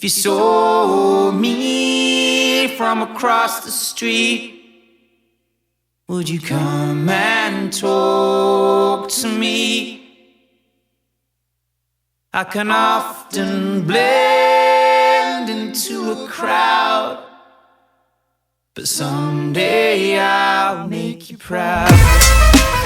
If you saw me from across the street, would you come and talk to me? I can often blend into a crowd, but someday I'll make you proud.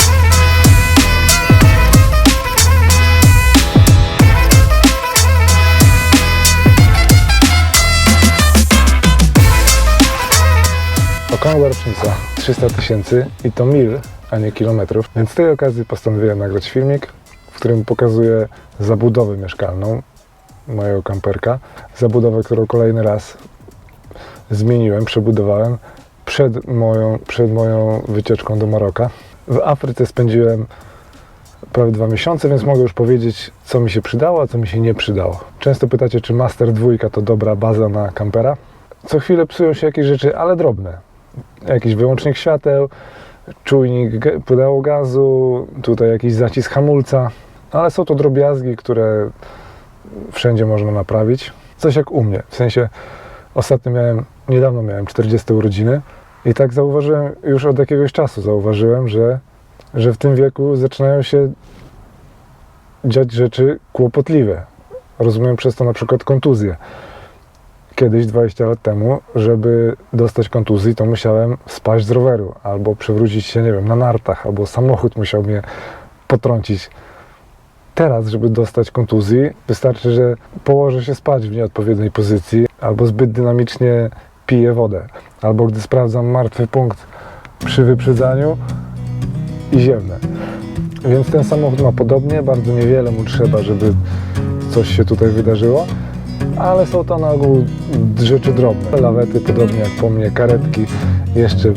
Około rocznica 300 tysięcy i to mil, a nie kilometrów. Więc z tej okazji postanowiłem nagrać filmik, w którym pokazuję zabudowę mieszkalną mojego kamperka. Zabudowę, którą kolejny raz zmieniłem, przebudowałem przed moją, przed moją wycieczką do Maroka. W Afryce spędziłem prawie dwa miesiące, więc mogę już powiedzieć, co mi się przydało, a co mi się nie przydało. Często pytacie, czy Master 2 to dobra baza na kampera. Co chwilę psują się jakieś rzeczy, ale drobne. Jakiś wyłącznik świateł, czujnik pedału gazu, tutaj jakiś zacisk hamulca, No, ale są to drobiazgi, które wszędzie można naprawić. Coś jak u mnie, w sensie ostatnio miałem, niedawno miałem 40 urodziny i tak zauważyłem już od jakiegoś czasu, zauważyłem, że, że w tym wieku zaczynają się dziać rzeczy kłopotliwe. Rozumiem przez to na przykład kontuzje. Kiedyś, 20 lat temu, żeby dostać kontuzji, to musiałem spaść z roweru albo przewrócić się, nie wiem, na nartach, albo samochód musiał mnie potrącić. Teraz, żeby dostać kontuzji, wystarczy, że położę się spać w nieodpowiedniej pozycji, albo zbyt dynamicznie piję wodę, albo gdy sprawdzam martwy punkt przy wyprzedzaniu i ziemne. Więc ten samochód ma podobnie, bardzo niewiele mu trzeba, żeby coś się tutaj wydarzyło, ale są to na ogół rzeczy drobne. Lawety, podobnie jak po mnie, karetki, jeszcze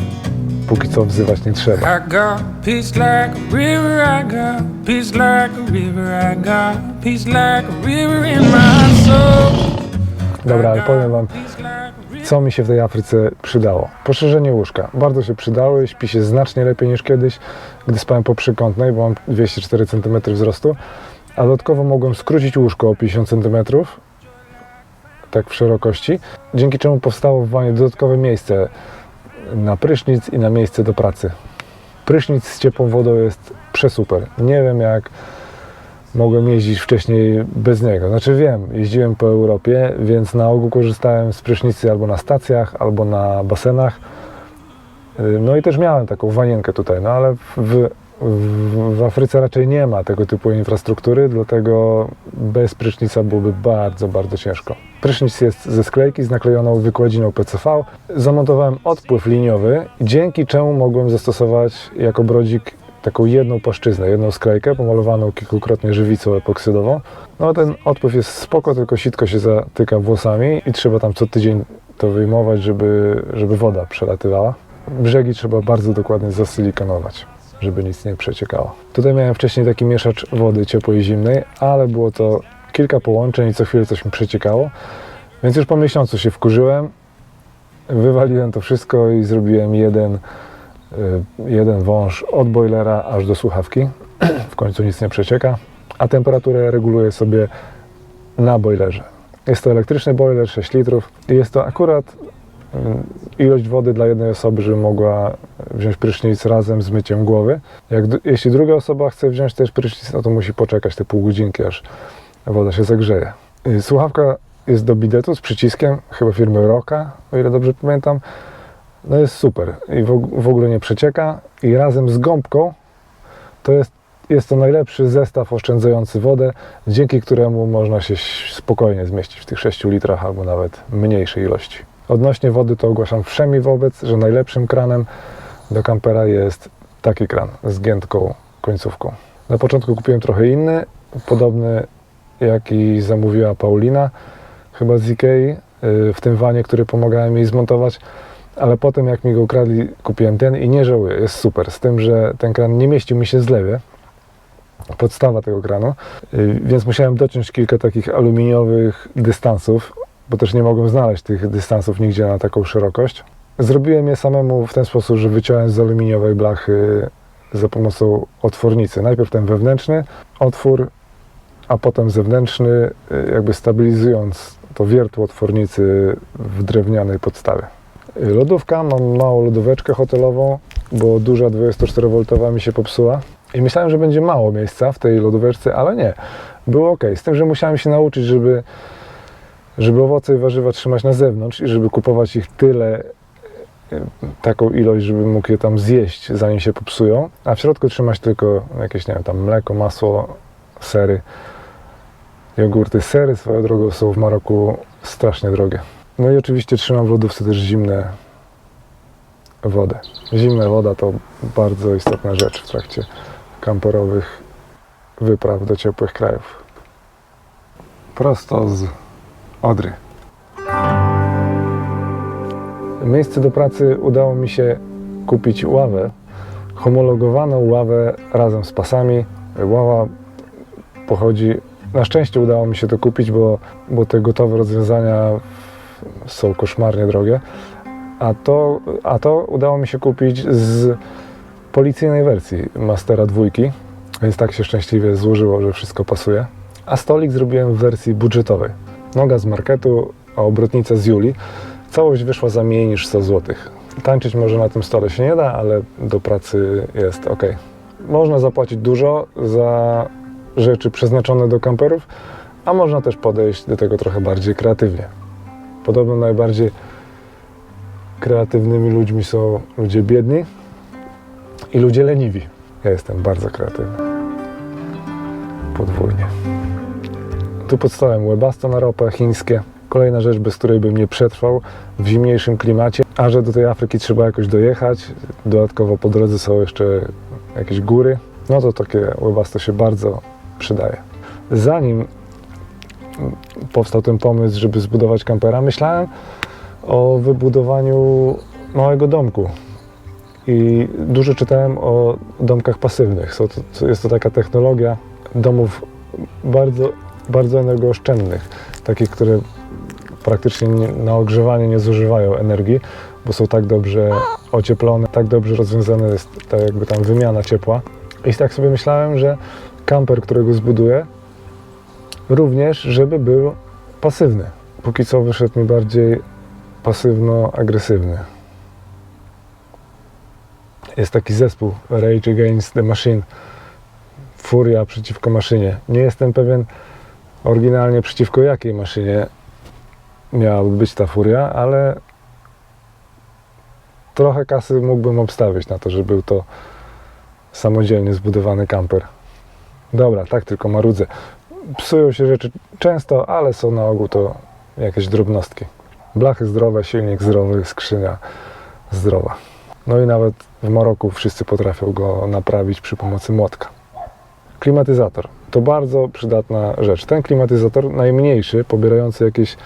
póki co wzywać nie trzeba. I got peace like a river, I got peace like a river, I got peace like a river in my soul. Dobra, ale powiem Wam, co mi się w tej Afryce przydało. Poszerzenie łóżka. Bardzo się przydały, śpi się znacznie lepiej niż kiedyś, gdy spałem po przykątnej, bo mam 204 cm wzrostu. A dodatkowo mogłem skrócić łóżko o 50 cm, tak w szerokości, dzięki czemu powstało w wanie dodatkowe miejsce na prysznic i na miejsce do pracy. Prysznic z ciepłą wodą jest przesuper. Nie wiem jak mogłem jeździć wcześniej bez niego. Znaczy wiem, jeździłem po Europie, więc na ogół korzystałem z prysznicy albo na stacjach, albo na basenach. Y, No i też miałem taką wanienkę tutaj, no ale w, w, Afryce raczej nie ma tego typu infrastruktury, dlatego bez prysznica byłoby bardzo, bardzo ciężko. Prysznic jest ze sklejki z naklejoną wykładziną PCV. Zamontowałem odpływ liniowy, dzięki czemu mogłem zastosować jako brodzik taką jedną płaszczyznę, jedną sklejkę pomalowaną kilkukrotnie żywicą epoksydową. No ten odpływ jest spoko, tylko sitko się zatyka włosami i trzeba tam co tydzień to wyjmować, żeby, żeby woda przelatywała. Brzegi trzeba bardzo dokładnie zasilikonować, żeby nic nie przeciekało. Tutaj miałem wcześniej taki mieszacz wody ciepłej i zimnej, ale było to kilka połączeń i co chwilę coś mi przeciekało. Więc już po miesiącu się wkurzyłem, wywaliłem to wszystko i zrobiłem jeden, y, jeden wąż od boilera aż do słuchawki. W końcu nic nie przecieka, a temperaturę reguluję sobie na boilerze. Jest to elektryczny boiler 6 litrów i jest to akurat ilość wody dla jednej osoby, żeby mogła wziąć prysznic razem z myciem głowy. Jak, jeśli druga osoba chce wziąć też prysznic, no to musi poczekać te pół godzinki, aż woda się zagrzeje. Y, Słuchawka jest do bidetu z przyciskiem, chyba firmy Roka, o ile dobrze pamiętam. No jest super i w, og- w ogóle nie przecieka i razem z gąbką to jest, jest to najlepszy zestaw oszczędzający wodę, dzięki któremu można się spokojnie zmieścić w tych 6 litrach albo nawet mniejszej ilości. Odnośnie wody to ogłaszam wszemi wobec, że najlepszym kranem do kampera jest taki kran z giętką końcówką. Na początku kupiłem trochę inny, podobny jaki zamówiła Paulina, chyba z Ikei, y, w tym wanie, który pomagałem jej zmontować, ale potem jak mi go ukradli, kupiłem ten i nie żałuję, jest super, z tym, że ten kran nie mieścił mi się z lewy, podstawa tego kranu, y, więc musiałem dociąć kilka takich aluminiowych dystansów, bo też nie mogłem znaleźć tych dystansów nigdzie na taką szerokość. Zrobiłem je samemu w ten sposób, że wyciąłem z aluminiowej blachy za pomocą otwornicy. Najpierw ten wewnętrzny otwór, a potem zewnętrzny, y, jakby stabilizując to wiertło twórnicy w drewnianej podstawie. Lodówka, mam małą lodóweczkę hotelową, bo duża 24V mi się popsuła. I myślałem, że będzie mało miejsca w tej lodóweczce, ale nie. Było ok. Z tym, że musiałem się nauczyć, żeby, żeby owoce i warzywa trzymać na zewnątrz i żeby kupować ich tyle, y, taką ilość, żeby mógł je tam zjeść, zanim się popsują, a w środku trzymać tylko jakieś, nie wiem, tam mleko, masło, sery, jogurty. Sery swoją drogą są w Maroku strasznie drogie. No i oczywiście trzymam w lodówce też zimne wodę. Zimna woda to bardzo istotna rzecz w trakcie kamperowych wypraw do ciepłych krajów. Prosto z Odry. Miejsce do pracy udało mi się kupić ławę, homologowaną ławę razem z pasami. Ława pochodzi, na szczęście udało mi się to kupić, bo, bo te gotowe rozwiązania są koszmarnie drogie. A to, a to udało mi się kupić z policyjnej wersji Mastera dwójki, więc tak się szczęśliwie złożyło, że wszystko pasuje. A stolik zrobiłem w wersji budżetowej. Noga z marketu, a obrotnica z Julii. Całość wyszła za mniej niż 100 zł. Tańczyć może na tym stole się nie da, ale do pracy jest ok. Można zapłacić dużo za rzeczy przeznaczone do kamperów, a można też podejść do tego trochę bardziej kreatywnie. Podobno najbardziej kreatywnymi ludźmi są ludzie biedni i ludzie leniwi. Ja jestem bardzo kreatywny. Podwójnie. Tu pod stołem webasto na ropę chińskie. Kolejna rzecz, bez której bym nie przetrwał w zimniejszym klimacie. A że do tej Afryki trzeba jakoś dojechać, dodatkowo po drodze są jeszcze jakieś góry, no to takie webasto się bardzo przydaje. Zanim powstał ten pomysł, żeby zbudować kampera, myślałem o wybudowaniu małego domku. I dużo czytałem o domkach pasywnych. Jest to taka technologia domów bardzo, bardzo energooszczędnych, takich, które praktycznie nie, na ogrzewanie nie zużywają energii, bo są tak dobrze ocieplone, tak dobrze rozwiązane jest ta jakby tam wymiana ciepła. I tak sobie myślałem, że kamper, którego zbuduję, również, żeby był pasywny. Póki co wyszedł mi bardziej pasywno-agresywny. Jest taki zespół Rage Against the Machine. Furia przeciwko maszynie. Nie jestem pewien oryginalnie przeciwko jakiej maszynie miałaby być ta furia, ale trochę kasy mógłbym obstawić na to, że był to samodzielnie zbudowany kamper. Dobra, tak tylko marudzę. Psują się rzeczy często, ale są na ogół to jakieś drobnostki. Blachy zdrowe, silnik zdrowy, skrzynia zdrowa. No i nawet w Maroku wszyscy potrafią go naprawić przy pomocy młotka. Klimatyzator to bardzo przydatna rzecz. Ten klimatyzator najmniejszy, pobierający jakieś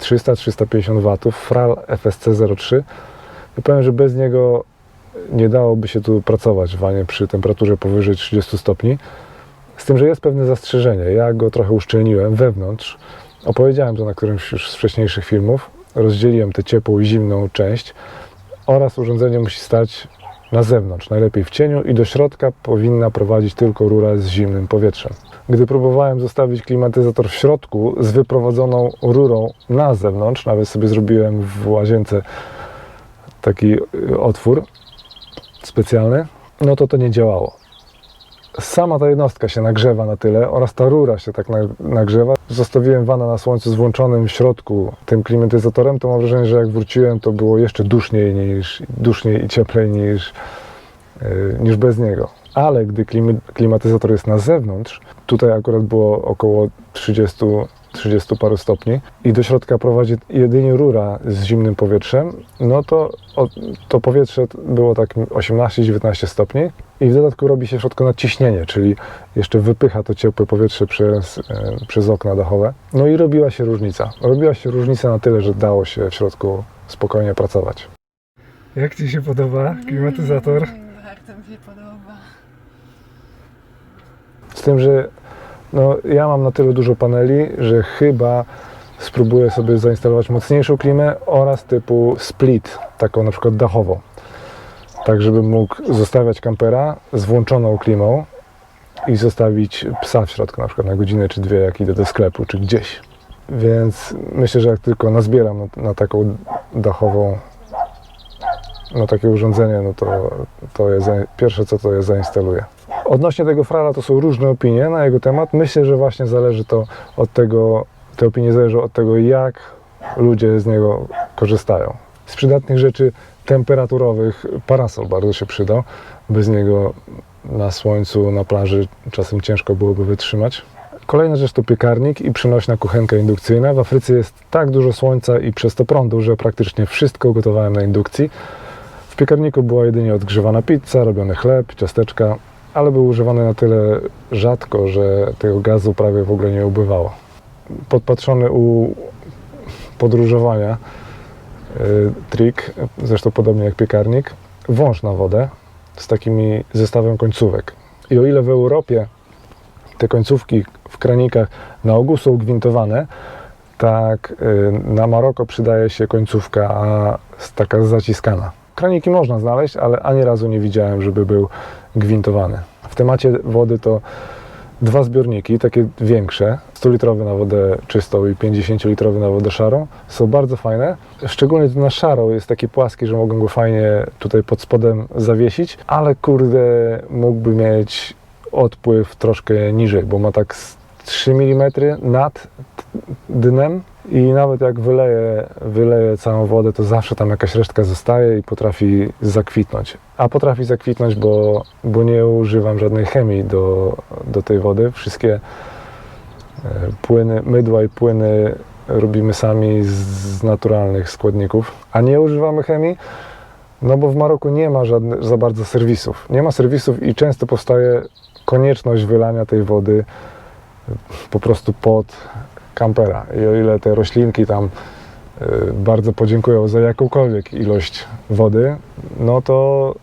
300-350 W, Fral FSC 03. Ja powiem, że bez niego nie dałoby się tu pracować w wanie przy temperaturze powyżej 30 stopni. Z tym, że jest pewne zastrzeżenie. Ja go trochę uszczelniłem wewnątrz. Opowiedziałem to na którymś już z wcześniejszych filmów. Rozdzieliłem tę ciepłą i zimną część oraz urządzenie musi stać na zewnątrz, najlepiej w cieniu i do środka powinna prowadzić tylko rura z zimnym powietrzem. Gdy próbowałem zostawić klimatyzator w środku z wyprowadzoną rurą na zewnątrz, nawet sobie zrobiłem w łazience taki y, otwór specjalny, no to to nie działało. Sama ta jednostka się nagrzewa na tyle oraz ta rura się tak na- nagrzewa. Zostawiłem wana na słońcu z włączonym w środku tym klimatyzatorem, to mam wrażenie, że jak wróciłem, to było jeszcze duszniej, niż, duszniej i cieplej niż, yy, niż bez niego. Ale gdy klimatyzator jest na zewnątrz, tutaj akurat było około 30, 30 paru stopni i do środka prowadzi jedynie rura z zimnym powietrzem, no to to powietrze było tak 18-19 stopni i w dodatku robi się w środku nadciśnienie, czyli jeszcze wypycha to ciepłe powietrze przez, e, przez okna dachowe. No i robiła się różnica. Robiła się różnica na tyle, że dało się w środku spokojnie pracować. Jak Ci się podoba klimatyzator? Mm, Bardzo mi się podoba. Z tym, że no, ja mam na tyle dużo paneli, że chyba spróbuję sobie zainstalować mocniejszą klimę oraz typu split, taką na przykład dachową. Tak, żebym mógł zostawiać kampera z włączoną klimą i zostawić psa w środku, na przykład na godzinę czy dwie, jak idę do sklepu czy gdzieś. Więc myślę, że jak tylko nazbieram na, na taką dachową, na takie urządzenie, no to, to je, pierwsze co to je zainstaluję. Odnośnie tego frala to są różne opinie na jego temat. Myślę, że właśnie zależy to od tego, te opinie zależą od tego, jak ludzie z niego korzystają. Z przydatnych rzeczy temperaturowych parasol bardzo się przydał. Bez niego na słońcu, na plaży czasem ciężko byłoby wytrzymać. Kolejna rzecz to piekarnik i przenośna kuchenka indukcyjna. W Afryce jest tak dużo słońca i przez to prądu, że praktycznie wszystko gotowałem na indukcji. W piekarniku była jedynie odgrzewana pizza, robiony chleb, ciasteczka, ale był używany na tyle rzadko, że tego gazu prawie w ogóle nie ubywało. Podpatrzony u podróżowania trik, zresztą podobnie jak piekarnik, wąż na wodę z takimi zestawem końcówek. I o ile w Europie te końcówki w kranikach na ogół są gwintowane, tak y, na Maroko przydaje się końcówka taka zaciskana. Kraniki można znaleźć, ale ani razu nie widziałem, żeby był gwintowany. W temacie wody to dwa zbiorniki, takie większe, 100-litrowy na wodę czystą i 50-litrowy na wodę szarą, są bardzo fajne. Szczególnie na szarą jest taki płaski, że mogą go fajnie tutaj pod spodem zawiesić, ale kurde mógłby mieć odpływ troszkę niżej, bo ma tak z 3 mm nad dnem i nawet jak wyleję, wyleję całą wodę, to zawsze tam jakaś resztka zostaje i potrafi zakwitnąć. A potrafi zakwitnąć, bo, bo nie używam żadnej chemii do, do tej wody. Wszystkie e, płyny, mydła i płyny robimy sami z, naturalnych składników, a nie używamy chemii, no bo w Maroku nie ma za bardzo serwisów. Nie ma serwisów i często powstaje konieczność wylania tej wody po prostu pod kampera. I o ile te roślinki tam y, bardzo podziękują za jakąkolwiek ilość wody, no to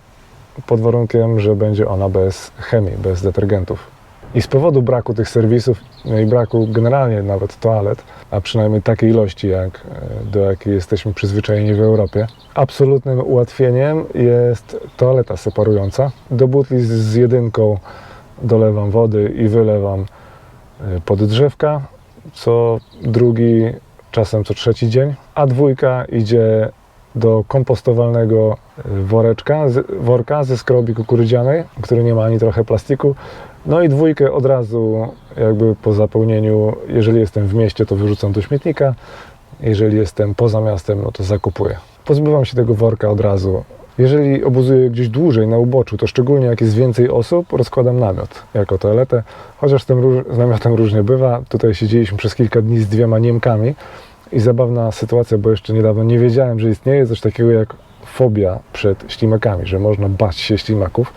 pod warunkiem, że będzie ona bez chemii, bez detergentów. I z powodu braku tych serwisów, no i braku generalnie nawet toalet, a przynajmniej takiej ilości, jak, y, do jakiej jesteśmy przyzwyczajeni w Europie, absolutnym ułatwieniem jest toaleta separująca. Do butli z, jedynką dolewam wody i wylewam y, pod drzewka co drugi, czasem co trzeci dzień, a dwójka idzie do kompostowalnego y, woreczka, worka ze skrobi kukurydzianej, który nie ma ani trochę plastiku. No i dwójkę od razu jakby po zapełnieniu, jeżeli jestem w mieście, to wyrzucam do śmietnika, jeżeli jestem poza miastem, no to zakupuję. Pozbywam się tego worka od razu. Jeżeli obozuję gdzieś dłużej na uboczu, to szczególnie jak jest więcej osób, rozkładam namiot jako toaletę, chociaż z tym z namiotem różnie bywa. Tutaj siedzieliśmy przez kilka dni z dwiema Niemkami i zabawna sytuacja, bo jeszcze niedawno nie wiedziałem, że istnieje coś takiego jak fobia przed ślimakami, że można bać się ślimaków.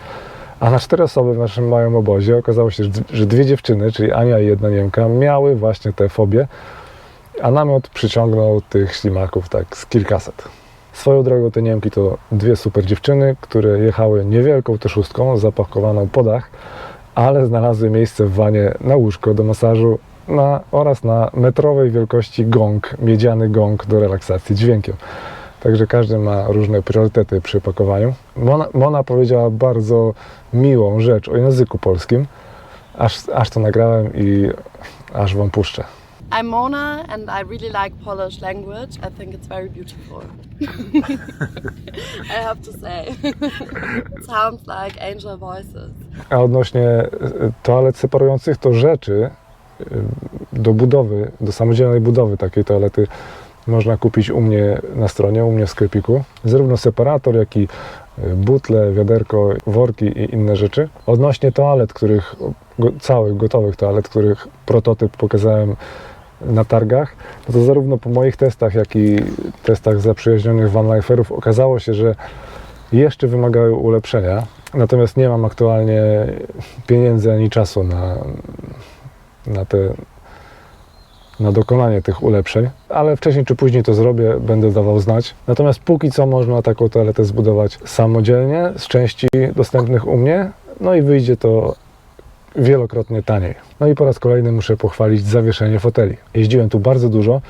A na cztery osoby w naszym małym obozie okazało się, że dwie dziewczyny, czyli Ania i jedna Niemka, miały właśnie tę fobię, a namiot przyciągnął tych ślimaków tak z kilkaset. Swoją drogą te Niemki to dwie super dziewczyny, które jechały niewielką też szóstką zapakowaną po dach, ale znalazły miejsce w wanie na łóżko do masażu na, oraz na metrowej wielkości gong, miedziany gong do relaksacji dźwiękiem. Także każdy ma różne priorytety przy pakowaniu. Mona, Mona powiedziała bardzo miłą rzecz o języku polskim, aż, aż to nagrałem i aż wam puszczę. I'm Mona and I really like Polish language. I think it's very beautiful. I have to say. it sounds like angel voices. A odnośnie e, toalet separujących, to rzeczy e, do budowy, do samodzielnej budowy takiej toalety można kupić u mnie na stronie, u mnie w sklepiku. Zarówno separator, jak i e, butle, wiaderko, worki i inne rzeczy. Odnośnie toalet, których, całych gotowych toalet, których prototyp pokazałem na targach, no to zarówno po moich testach, jak i testach zaprzyjaźnionych vanliferów okazało się, że jeszcze wymagają ulepszenia. Natomiast nie mam aktualnie pieniędzy ani czasu na, na, te, na dokonanie tych ulepszeń, ale wcześniej czy później to zrobię, będę dawał znać. Natomiast póki co można taką toaletę zbudować samodzielnie z części dostępnych u mnie, no i wyjdzie to wielokrotnie taniej. No i po raz kolejny muszę pochwalić zawieszenie foteli. Jeździłem tu bardzo dużo,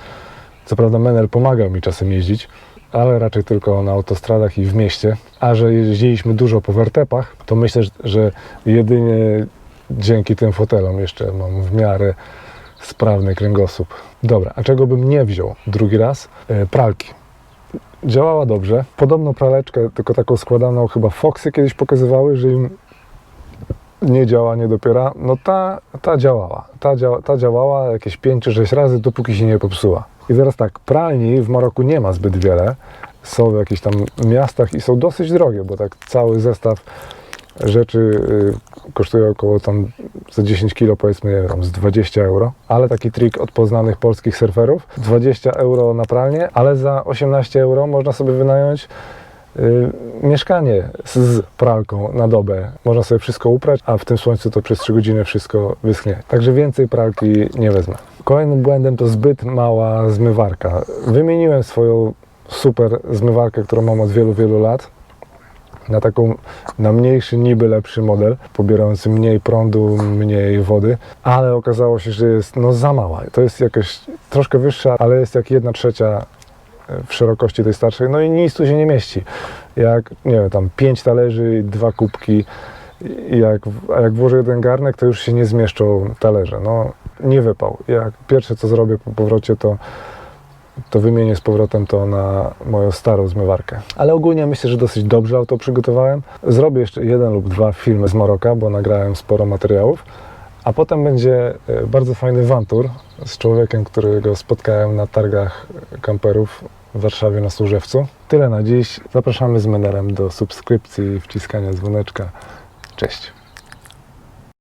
co prawda Menel pomagał mi czasem jeździć, ale raczej tylko na autostradach i w mieście. A że jeździliśmy dużo po wertepach, to myślę, że jedynie dzięki tym fotelom jeszcze mam w miarę sprawny kręgosłup. Dobra, a czego bym nie wziął drugi raz? E, Pralki. Działała dobrze. Podobno praleczkę, tylko taką składaną, chyba Foxy kiedyś pokazywały, że im nie działa, nie dopiera. No ta, ta działała. Ta, ta działała jakieś 5 czy 6 razy, dopóki się nie popsuła. I teraz tak, pralni w Maroku nie ma zbyt wiele. Są w jakichś tam miastach i są dosyć drogie, bo tak cały zestaw rzeczy y, kosztuje około tam za 10 kilo powiedzmy, tam z 20 euro. Ale taki trik od poznanych polskich surferów, 20 euro na pralnię, ale za 18 euro można sobie wynająć mieszkanie z, z pralką na dobę. Można sobie wszystko uprać, a w tym słońcu to przez 3 godziny wszystko wyschnie. Także więcej pralki nie wezmę. Kolejnym błędem to zbyt mała zmywarka. Wymieniłem swoją super zmywarkę, którą mam od wielu, wielu lat na taką, na mniejszy, niby lepszy model, pobierający mniej prądu, mniej wody, ale okazało się, że jest no za mała. To jest jakaś troszkę wyższa, ale jest jak jedna trzecia w szerokości tej starszej, no i nic tu się nie mieści. Jak, nie wiem, tam pięć talerzy, dwa kubki, jak, a jak włożę jeden garnek, to już się nie zmieszczą talerze. No, nie wypał. Jak pierwsze co zrobię po powrocie, to to wymienię z powrotem to na moją starą zmywarkę. Ale ogólnie myślę, że dosyć dobrze auto przygotowałem. Zrobię jeszcze jeden lub dwa filmy z Maroka, bo nagrałem sporo materiałów. A potem będzie e, bardzo fajny wantur z człowiekiem, którego spotkałem na targach kamperów w Warszawie na Służewcu. Tyle na dziś. Zapraszamy z Menerem do subskrypcji i wciskania dzwoneczka. Cześć.